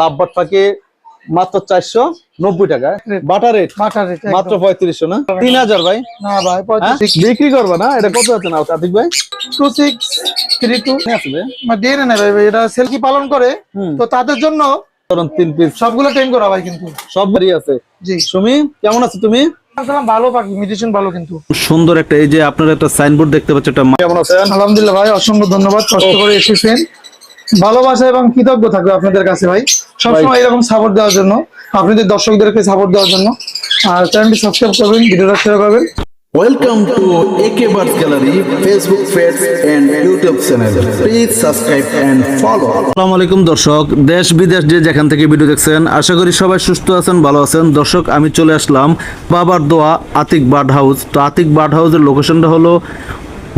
লাভবাট থাকে মাত্র চারশো নব্বই টাকা। বাটার রেট রেট মাত্র পঁয়ত্রিশশো না? তিন হাজার ভাই। না ভাই হ্যাঁ? বিক্রি করবা না? এটা কত আছে না কার্তিক ভাই? টু সিক্স থ্রি টু আসবে দিয়ে নেই ভাই ভাই, এটা সেলকি পালন করে? তো তাদের জন্য তিন পিস সবগুলো করা ভাই কিন্তু। সব বাড়ি আছে। জি। সুমি কেমন আছো তুমি? ভালো পাখি ভালো কিন্তু। সুন্দর একটা এই যে আপনার একটা সাইনবোর্ড দেখতে পাচ্ছেন এটা কেমন আছেন? আলহামদুলিল্লাহ ভাই অসংখ্য ধন্যবাদ। কষ্ট করে এসেছেন। ভালোবাসা এবং কৃতজ্ঞ থাকবে আপনাদের কাছে ভাই। সবসময় এরকম সাপোর্ট দেওয়ার জন্য আপনাদের দর্শকদেরকে সাপোর্ট দেওয়ার জন্য আর চ্যানেলটি সাবস্ক্রাইব করবেন ভিডিওটা শেয়ার করবেন। Welcome to AK Birds Gallery Facebook page and YouTube channel. Please subscribe and follow. আসসালামু আলাইকুম দর্শক দেশ বিদেশ যে যেখান থেকে ভিডিও দেখছেন আশা করি সবাই সুস্থ আছেন ভালো আছেন। দর্শক আমি চলে আসলাম বাবার দোয়া আতিক বার্ড হাউস। তো আতিক বার্ড হাউসের লোকেশনটা হলো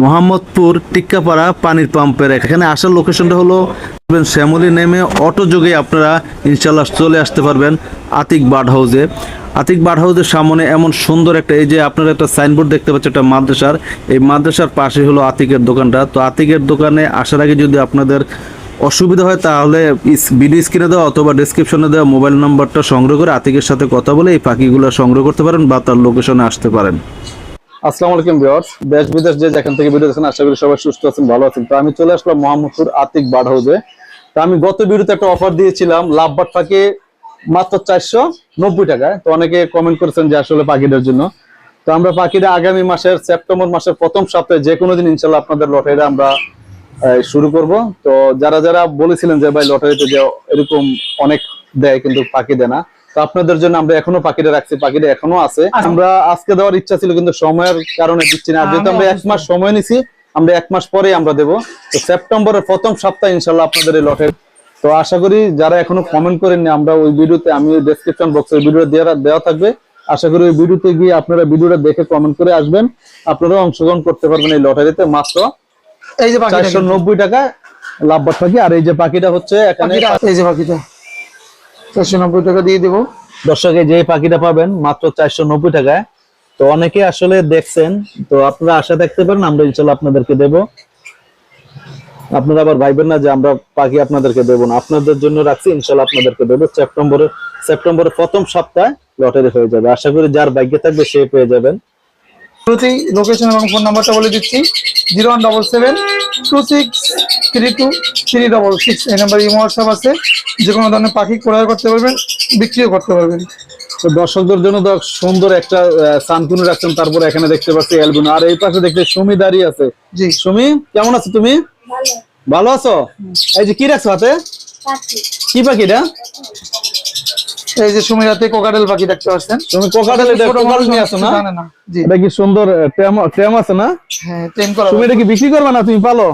মোহাম্মদপুর টিক্কাপাড়া পানির পাম্পের এখানে আসার লোকেশনটা হলো শ্যামলি নেমে অটো যোগে আপনারা ইনশাল্লাহ চলে আসতে পারবেন আতিক বার্ড হাউসে আতিক বার্ড হাউসের সামনে এমন সুন্দর একটা, এই যে আপনারা একটা সাইনবোর্ড দেখতে পাচ্ছেন একটা মাদ্রাসার। এই মাদ্রাসার পাশে হলো আতিকের দোকানটা। তো আতিকের দোকানে আসার আগে যদি আপনাদের অসুবিধা হয়, তাহলে ভিডিও স্ক্রিনে দেওয়া অথবা ডেসক্রিপশনে দেওয়া মোবাইল নাম্বারটা সংগ্রহ করে আতিকের সাথে কথা বলে এই পাখিগুলো সংগ্রহ করতে পারেন বা তার লোকেশনে আসতে পারেন। আসসালামু আলাইকুম ভিউয়ার্স। দেশ বিদেশ যে যেখান থেকে ভিডিও আশা করি সবাই সুস্থ আছেন, ভালো আছেন। তো আমি চলে আসলাম মোহাম্মদপুর আতিক বার্ড হাউসে তো আমি গত ভিডিওতে একটা অফার দিয়েছিলাম পাখি মাত্র চারশো নব্বই টাকায়। তো অনেকে কমেন্ট করেছেন যে আসলে জন্য। তো আমরা পাখিটা আগামী মাসের, সেপ্টেম্বর মাসের প্রথম সপ্তাহে যে কোনো দিন ইনশাল্লাহ আপনাদের লটারিটা আমরা শুরু করব। তো যারা যারা বলেছিলেন যে, ভাই, লটারিতে যে এরকম অনেক দেয় কিন্তু পাখি দেয় না তো আপনাদের জন্য আমরা এখনও পাখিটা রাখছি পাখিটা এখনও আছে। আমরা আজকে দেওয়ার ইচ্ছা ছিল কিন্তু সময়ের কারণে দিচ্ছি না। যেহেতু আমরা এক মাস সময় নিছি আমরা এক মাস পরে আমরা দেবো। তো সেপ্টেম্বরের প্রথম সপ্তাহে ইনশাল্লাহ আপনাদের এই লটের। তো আশা করি যারা এখনও কমেন্ট করেননি আমরা ওই ভিডিওতে আমি ডেসক্রিপশন বক্সে ভিডিও দেওয়া দেওয়া থাকবে। আশা করি ওই ভিডিওতে গিয়ে আপনারা ভিডিওটা দেখে কমেন্ট করে আসবেন। আপনারাও অংশগ্রহণ করতে পারবেন এই লটারিতে মাত্র এই যে চারশো নব্বই টাকা লাভবাদ পাখি। আর এই যে পাখিটা হচ্ছে এখানে এই যে পাখিটা। চারশো নব্বই টাকা দিয়ে দেবো। দর্শকে যে পাখিটা পাবেন মাত্র চারশো নব্বই টাকায়। তো অনেকে আসলে দেখছেন তো আপনারা আশা দেখতে পারেন আমরা ইনশাল্লাহ আপনাদেরকে দেব। আপনারা আবার ভাইবেন না যে আমরা পাখি আপনাদেরকে দেবো না। আপনাদের জন্য রাখছি ইনশাল্লাহ আপনাদেরকে দেবো। সেপ্টেম্বরের সেপ্টেম্বরের প্রথম সপ্তাহে লটারি হয়ে যাবে। আশা করি যার ভাগ্যে থাকবে সে পেয়ে যাবেন। শুরুতেই লোকেশন এবং ফোন নাম্বারটা বলে দিচ্ছি zero one double seven two six three two three double six এই নাম্বার ইমো হোয়াটসঅ্যাপ আছে। যে কোনো ধরনের পাখি ক্রয় করতে পারবেন বিক্রিও করতে পারবেন। তো দর্শকদের জন্য সুন্দর একটা সানকুন রাখছেন তারপরে এখানে দেখতে পাচ্ছি অ্যালবিনো আর এই পাশে দেখতে সুমি দাঁড়িয়ে আছে। জি। সুমি কেমন আছো তুমি? ভালো। আছো? এই যে কি রাখছো হাতে? কি পাখিটা এই যে সুমিরাতে কোকাডেল পাখি দেখতে পাচ্ছেন। তুমি কোকাটেল এটা ছোট নিয়ে আসো না? না। জি। এটা কি সুন্দর ট্যাম ট্যাম আছে না? হ্যাঁ ট্রেন করা তুমি এটা কি বিক্রি করবে না তুমি পালো?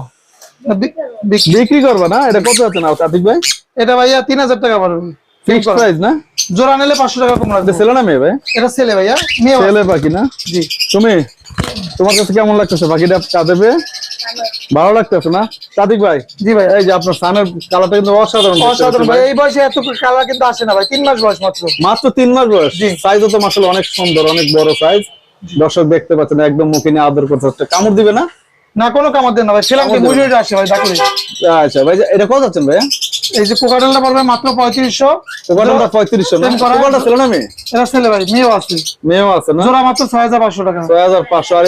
বিক্রি। করবে না? এটা কত আছে না কার্তিক ভাই? এটা ভাইয়া তিন হাজার টাকা পারবে। ফিক্স প্রাইস না? জোড়া নিলে পাঁচশো টাকা কম লাগবে। ছেলে না মেয়ে ভাই? এটা ছেলে ভাইয়া মেয়ে ছেলে পাখি না? জি। তুমি? তোমার কাছে কেমন লাগতেছে? পাখিটা কাঁদেবে ভালো লাগতেছে না? কার্তিক ভাই জি ভাই। এই যে আপনার সানের কালারটা কিন্তু অসাধারণ অসাধারণ ভাই। ভাই। এই বয়সে এত কালার কিন্তু আসে না ভাই। তিন মাস বয়স মাত্র। মাত্র তিন মাস বয়স? সাইজও তো মাসাল অনেক সুন্দর অনেক বড় সাইজ। দর্শক দেখতে পাচ্ছেন একদম মুখে নিয়ে আদর করতে হচ্ছে। কামড় দিবে না? না কোনো কামার দেন না ভাই মুজুরি আসে ভাই ডাকলে আচ্ছা ভাই এটা কত আছেন ভাইয়া এই যে কোকাডেলটা পড়বে মাত্র পঁয়ত্রিশশো। পঁয়ত্রিশশো ছিল না মেয়ে? এটা ছেলে ভাই মেয়েও আছে। মেয়েও আছে না? জোড়া মাত্র ছয় হাজার পাঁচশো টাকা। ছয় হাজার পাঁচশো আর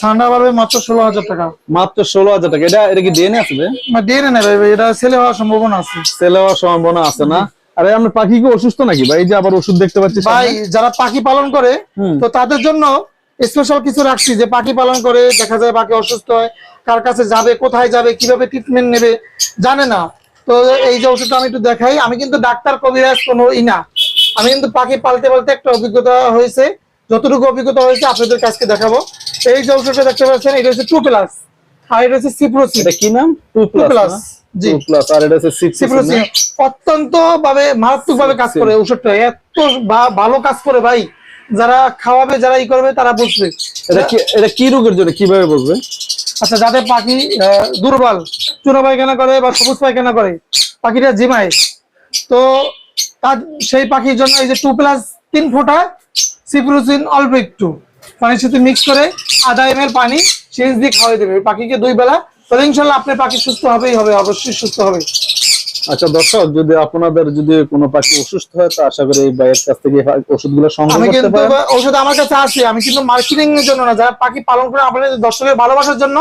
ঠান্ডা পারবে মাত্র ষোলো হাজার টাকা। মাত্র ষোলো হাজার টাকা। এটা এটা কি ডিএনএ আছে ভাই? না নেই ভাই ভাই, এটা ছেলে হওয়ার সম্ভাবনা আছে। সেল হওয়ার সম্ভাবনা আছে না? আরে আপনার পাখি কি অসুস্থ নাকি ভাই? এই যে আবার ওষুধ দেখতে পাচ্ছি ভাই যারা পাখি পালন করে তো তাদের জন্য স্পেশাল কিছু রাখছি যে পাখি পালন করে দেখা যায় পাখি অসুস্থ হয় কার কাছে যাবে কোথায় যাবে কীভাবে ট্রিটমেন্ট নেবে জানে না। তো এই যে ওষুধটা আমি একটু দেখাই আমি কিন্তু ডাক্তার কবিরাজ কোনো ই না। আমি কিন্তু পাখি পালতে পালতে একটা অভিজ্ঞতা হয়েছে যতটুকু অভিজ্ঞতা হয়েছে আপনাদের কাছকে দেখাবো। এই যে ওষুধটা দেখতে পাচ্ছেন এটা হচ্ছে টু প্লাস আর এটা হচ্ছে সিপ্রোসিড এটা কি নাম? Two plus G. Two plus আর এটা হচ্ছে সিক্স অত্যন্ত ভাবে মারাত্মক ভাবে কাজ করে ওষুধটা এত ভালো কাজ করে ভাই। যারা খাওয়াবে যারা ই করবে তারা বুঝবে। এটা কি এটা কি রোগের জন্য কীভাবে বলবে আচ্ছা যাদের পাখি দুর্বল চুনা পায়খানা করে বা সবুজ পায়খানা করে পাখিটা জিমায়। তো তার সেই পাখির জন্য এই যে টু প্লাস তিন ফোঁটা সিপ্রোসিন অল্প একটু। পানির সাথে মিক্স করে আধা এম পানি সেচ দিয়ে খাওয়াই দেবে। পাখিকে দুই বেলা তাহলে ইনশাল্লাহ আপনার পাখি সুস্থ হবেই হবে অবশ্যই সুস্থ হবে। আচ্ছা দর্শক যদি আপনাদের যদি কোনো পাখি অসুস্থ হয় তো আশা করি এই ভাইয়ের কাছ থেকে ওষুধগুলো সংগ্রহ আমি করতে কিন্তু পারেন। ওষুধ আমার কাছে আছে আমি কিন্তু মার্কেটিং এর জন্য না যারা পাখি পালন করে আপনাদের দর্শকের ভালোবাসার জন্য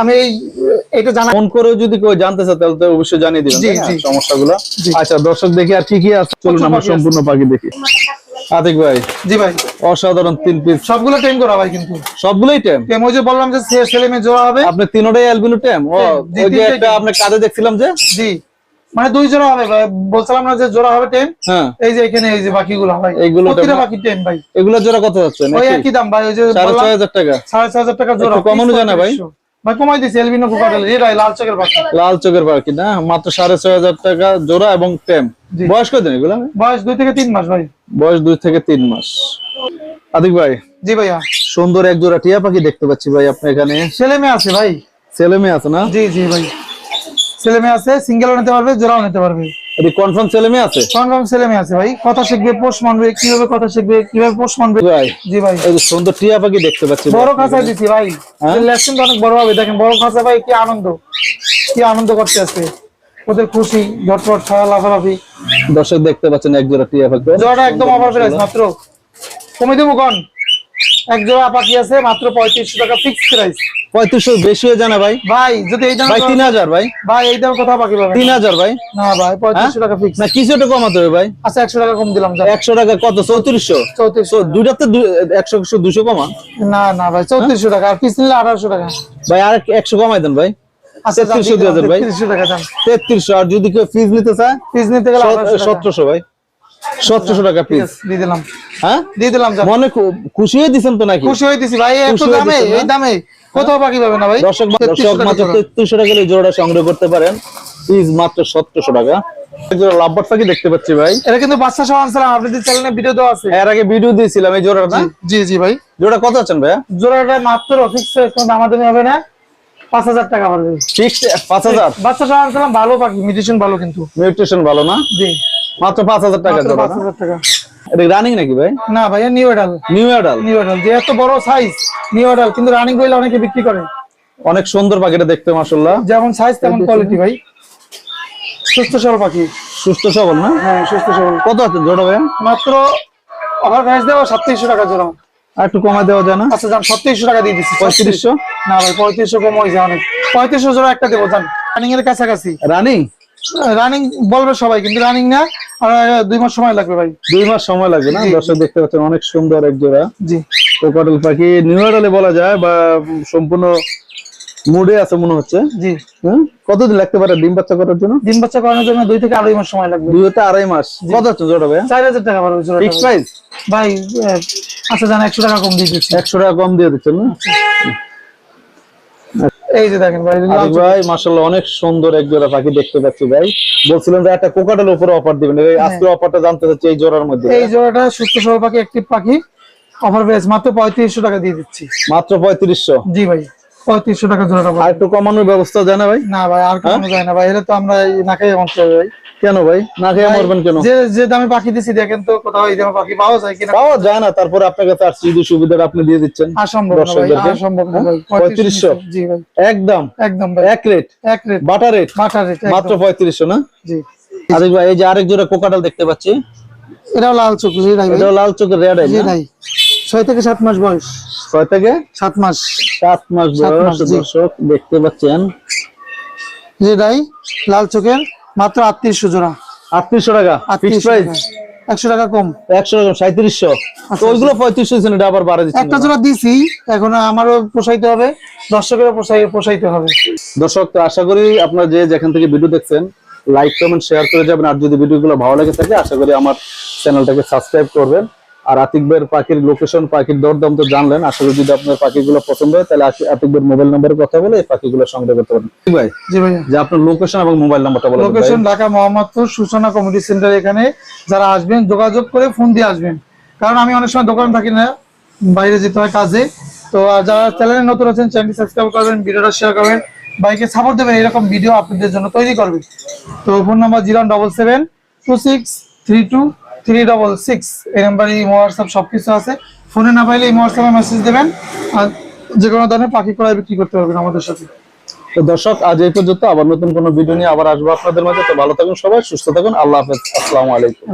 আমি এই এটা জানা ফোন করে যদি কেউ জানতে চায় তাহলে তো অবশ্যই জানিয়ে দিবেন সমস্যাগুলো। আচ্ছা দর্শক দেখি আর কি কি আছে। চলুন আমরা সম্পূর্ণ পাখি দেখি। আতিক ভাই জি ভাই। অসাধারণ তিন পিস সবগুলো টেম করা ভাই কিন্তু। সবগুলোই টেম টেম ওই যে বললাম যে ছেলে মেয়ে জোড়া হবে। আপনি তিনোটাই অ্যালবিনো টেম ও ওই যে একটা আপনি কাজে দেখছিলাম যে? জি। মানে দুই জোড়া হবে ভাই। বলছিলাম না যে জোড়া হবে টেম হ্যাঁ। এই যে এখানে এই যে বাকিগুলো ভাই। প্রতিটা বাকি টেম ভাই। এগুলোর জোড়া কত হচ্ছে ওই একই দাম ভাই। ওই যে সাড়ে বললাম, ছয় হাজার টাকা। সাড়ে ছয় হাজার টাকা জোড়া কমানো যায় না ভাই? ভাই কমাই দিছি এলবিনো কোকাটেল এটাই লাল চকের লাল না? মাত্র সাড়ে ছয় হাজার টাকা জোড়া এবং জি। বয়স কত এগুলো? বয়স দুই থেকে তিন মাস ভাই। বয়স দুই থেকে তিন মাস। আদিক ভাই জি ভাইয়া। সুন্দর এক জোড়া টিয়া পাখি দেখতে পাচ্ছি ভাই আপনার এখানে। ছেলে মেয়ে আছে ভাই। ছেলে মেয়ে আছে না? জি জি ভাই। ছেলে মেয়ে আছে সিঙ্গেলও নিতে পারবে জোড়াও নিতে পারবে। এটি কনফার্ম ছেলে মেয়ে আছে? কনফার্ম ছেলে মেয়ে আছে ভাই। কথা শিখবে পোষ মানবে কীভাবে কথা শিখবে কীভাবে পোষ মানবে? ভাই। জি ভাই। এই সুন্দর টিয়া পাখি দেখতে পাচ্ছি বড় খাঁচায় দিছি ভাই। হ্যাঁ? লেসন তো অনেক বড় হবে। দেখেন বড় খাঁচা ভাই কি আনন্দ। কি আনন্দ করতে আছে ওদের খুশি ঝটপট খাওয়া লাফালাফি। দর্শক দেখতে পাচ্ছেন এক জোড়া টিয়া পাখি। জোড়াটা একদম প্রাইস মাত্র। কমে দেবো কন? এক জোড়া পাখি আছে মাত্র পঁয়ত্রিশশো টাকা ফিক্স প্রাইস পঁয়ত্রিশশো বেশি হয়ে যায় না ভাই? ভাই যদি এই দাম ভাই তিন হাজার ভাই। ভাই এই দাম কোথাও পাখি পাবেন। তিন হাজার ভাই? না ভাই পঁয়ত্রিশশো টাকা ফিক্স না কিছু একটা কমাতে হবে ভাই। আচ্ছা একশো টাকা কম দিলাম একশো টাকা কত? চৌত্রিশশো? চৌত্রিশশো দুইটাতে একশো একশো দুশো কমা। না না ভাই চৌত্রিশশো টাকা। আর পিস নিলে আঠারোশো টাকা। ভাই আর একশো কমাই দেন ভাই। আচ্ছা তেত্রিশশো দিয়ে দেন ভাই। তেত্রিশশো টাকা দাম তেত্রিশশো আর যদি কেউ ফিজ নিতে চায় পিস নিতে গেলে সতেরোশো ভাই। সতেরোশো টাকা পিস দিয়ে দিলাম। হ্যাঁ? দিয়ে দিলাম মনে খুশি হয়ে দিচ্ছেন তো নাকি? খুশি ভাই এত দামে এই দামে। কোথাও বাকি পাবে না ভাই? দর্শক দর্শক মাত্র। তেত্রিশশো টাকা হলে এই জোড়াটা সংগ্রহ করতে পারেন। পিস মাত্র সতেরোশো টাকা। জোড়া লাভবাট পাখি দেখতে পাচ্ছি ভাই। এটা কিন্তু বাচ্চা সহ আনছিলাম আপনাদের চ্যানেলে ভিডিও দেওয়া আছে। এর আগে ভিডিও দিয়েছিলাম এই জোড়াটা জি জি ভাই। জোড়া কত আছেন জোড়াটা মাত্র ফিক্স আমাদের হবে না। পাঁচ হাজার টাকা ফিক্সড পাঁচ হাজার? বাচ্চা সহ আনছিলাম ভালো পাখি মিউটেশন ভালো কিন্তু। ভালো না? জি। মাত্র পাঁচ হাজার টাকা মাত্র জোড়া পাঁচ হাজার টাকা। এটা রানিং নাকি ভাই? না ভাইয়া নিউ নিউ অ্যাডাল নিউ যে এত বড় সাইজ নিউ কিন্তু রানিং করলে অনেকে বিক্রি করে। অনেক সুন্দর পাখিটা দেখতে মাসাল্লাহ যেমন সাইজ তেমন কোয়ালিটি ভাই। সুস্থ সবল পাখি। সুস্থ সবল না? হ্যাঁ সুস্থ সবল। কত আছে জোড়া ভাইয়া মাত্র অফার প্রাইস দেওয়া সাতত্রিশশো টাকা জোড়া। আর একটু কমাই দেওয়া যায় না? আচ্ছা যান ছত্রিশশো টাকা দিয়ে দিচ্ছি পঁয়ত্রিশশো? না ভাই পঁয়ত্রিশশো কম হয়েছে অনেক। পঁয়ত্রিশশো জোড়া একটা দেবো যান রানিং এর কাছাকাছি। রানিং রানিং বলবে সবাই কিন্তু রানিং না দুই মাস সময় লাগবে ভাই। দুই মাস সময় লাগবে না? দর্শক দেখতে পাচ্ছেন অনেক সুন্দর এক জোড়া। জি। কোকাটেল পাখি নিউ বলা যায় বা সম্পূর্ণ মুডে আছে মনে হচ্ছে। জি। কতদিন লাগতে পারে ডিম বাচ্চা করার জন্য? ডিম বাচ্চা করানোর জন্য দুই থেকে আড়াই মাস সময় লাগবে। দুই হতে আড়াই মাস। কত হচ্ছে জোড়া ভাইয়া? চার হাজার টাকা পারবে জোড়াটা। ফিক্স প্রাইস ভাই আচ্ছা জানা একশো টাকা কম দিয়ে দিচ্ছি। একশো টাকা কম দিয়ে দিচ্ছেন না? এই যে দেখেন ভাই ভাই অনেক সুন্দর এক জোড়া পাখি দেখতে পাচ্ছি ভাই। বলছিলেন যে একটা উপরে অফার দিবেন। এই আজকে অফারটা জানতে চাচ্ছি এই জোড়ার মধ্যে। এই জোড়াটা সুস্থ সবল পাখি একটি পাখি। অফার প্রাইস মাত্র পঁয়ত্রিশশো টাকা দিয়ে দিচ্ছি। মাত্র পঁয়ত্রিশশো। জি ভাই। পঁয়ত্রিশশো টাকা জোড়াটা আর একটু কমানোর ব্যবস্থা জানা ভাই? না ভাই আর কমানো যায় না ভাই এটা তো আমরা না হবে ভাই। কেন ভাই? না খেয়ে মরবেন কেন? যে যে দামে পাখি দিছি দেখেন তো কোথাও এই দামে পাখি পাওয়া যায় কিনা। পাওয়া যায় না তারপরে আপনার কাছে আর সুযোগ সুবিধাটা আপনি দিয়ে দিচ্ছেন। আর সম্ভব না ভাই দর্শকদেরকে? আর সম্ভব না ভাই হ্যাঁ? পঁয়ত্রিশশো? জি ভাই। একদম? একদম ভাই। এক রেট? এক rate. Butter rate? Butter rate মাত্র পঁয়ত্রিশশো না? জি। আরিফ ভাই এই যে আরেক জোড়া কোকাটাল দেখতে পাচ্ছি। এটাও লাল চোখ জি ভাই। এটাও লাল চোখের রেড জি ভাই ছয় থেকে সাত মাস বয়স। ছয় থেকে? সাত মাস। সাত মাস বয়স দর্শক দেখতে পাচ্ছেন। ভাই লাল চোখের মাত্র আটত্রিশশো জোড়া। আটত্রিশশো টাকা ফিক্স প্রাইস একশো টাকা কম। একশো টাকা সাঁত্রিশশো তো ওইগুলো পঁয়ত্রিশশো ছিল এটা আবার বাড়া একটা জোড়া দিছি এখন আমারও পোষাইতে হবে দর্শকেরও পোষাই পোষাইতে হবে। দর্শক তো আশা করি আপনারা যে যেখান থেকে ভিডিও দেখছেন লাইক কমেন্ট শেয়ার করে যাবেন। আর যদি ভিডিওগুলো ভালো লাগে থাকে আশা করি আমার চ্যানেলটাকে সাবস্ক্রাইব করবেন। আর আতিক ভাইয়ের পাখির লোকেশন পাখির দরদাম তো জানলেন। আসলে যদি আপনার পাখিগুলো পছন্দ হয় তাহলে আতিক ভাইয়ের মোবাইল নাম্বারে কথা বলে এই পাখিগুলো সংগ্রহ করতে পারেন। ভাই জি ভাইয়া যে আপনার লোকেশন এবং মোবাইল নাম্বারটা বলে লোকেশন ঢাকা মোহাম্মদপুর সূচনা কমিউনিটি সেন্টার এখানে। যারা আসবেন যোগাযোগ করে ফোন দিয়ে আসবেন। কারণ আমি অনেক সময় দোকান থাকি না বাইরে যেতে হয় কাজে। তো যারা চ্যানেলে নতুন আছেন চ্যানেলটি সাবস্ক্রাইব করবেন ভিডিওটা শেয়ার করবেন। বাইকে সাপোর্ট দেবেন এরকম ভিডিও আপনাদের জন্য তৈরি করবে। তো phone number zero double seven two six three two three double six এই নাম্বারে হোয়াটসঅ্যাপ সবকিছু আছে। ফোনে না পাইলে এই হোয়াটসঅ্যাপে মেসেজ দেবেন। আর যে কোনো ধরনের পাখি কড়াই বিক্রি করতে পারবেন আমাদের সাথে। তো দর্শক, আজ এই পর্যন্ত আবার নতুন কোনো ভিডিও নিয়ে আবার আসব আপনাদের মাঝে। তো ভালো থাকুন সবাই, সুস্থ থাকুন। আল্লাহ হাফেজ। আসসালামু আলাইকুম।